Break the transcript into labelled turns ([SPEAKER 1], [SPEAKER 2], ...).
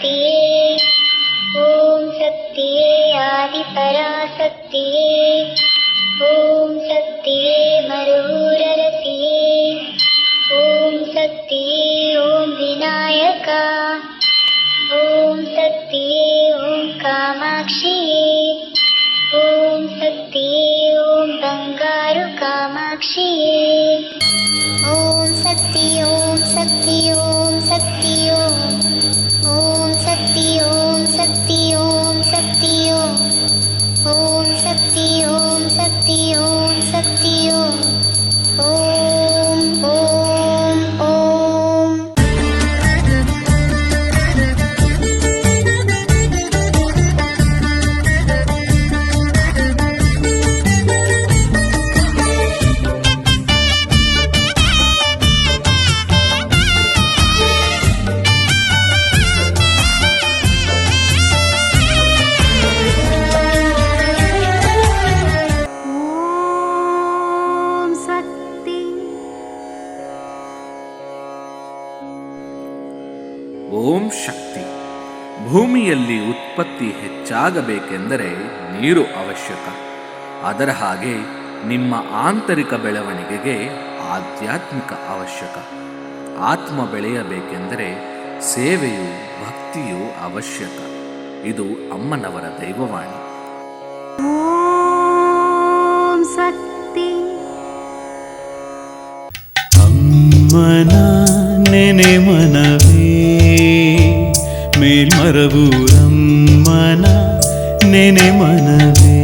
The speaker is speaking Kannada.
[SPEAKER 1] शक्तिये। ॐ शक्तिये आदिपरा ॐ शक्तिये मरुररतिये ॐ शक्तिये ॐ विनायका। ॐ शक्तिये ॐ कामाक्षिये। ॐ शक्तिये ॐ बङ्गारुकामाक्षी ॐ शक्ति ॐ शक्ति ಓಂ ಶಕ್ತಿ.
[SPEAKER 2] ಭೂಮಿಯಲ್ಲಿ ಉತ್ಪತ್ತಿ ಹೆಚ್ಚಾಗಬೇಕೆಂದರೆ ನೀರು ಅವಶ್ಯಕ. ಅದರ ಹಾಗೆ ನಿಮ್ಮ ಆಂತರಿಕ ಬೆಳವಣಿಗೆಗೆ ಆಧ್ಯಾತ್ಮಿಕ ಅವಶ್ಯಕ. ಆತ್ಮ ಬೆಳೆಯಬೇಕೆಂದರೆ ಸೇವೆಯು ಭಕ್ತಿಯು ಅವಶ್ಯಕ. ಇದು ಅಮ್ಮನವರ ದೈವವಾಣಿ.
[SPEAKER 3] ಓಂ ಶಕ್ತಿ.
[SPEAKER 4] ಅಮ್ಮನ ನೆನೆ ಮನವೇ മേൽമറവൂറമ്മന നെനെ മനവേ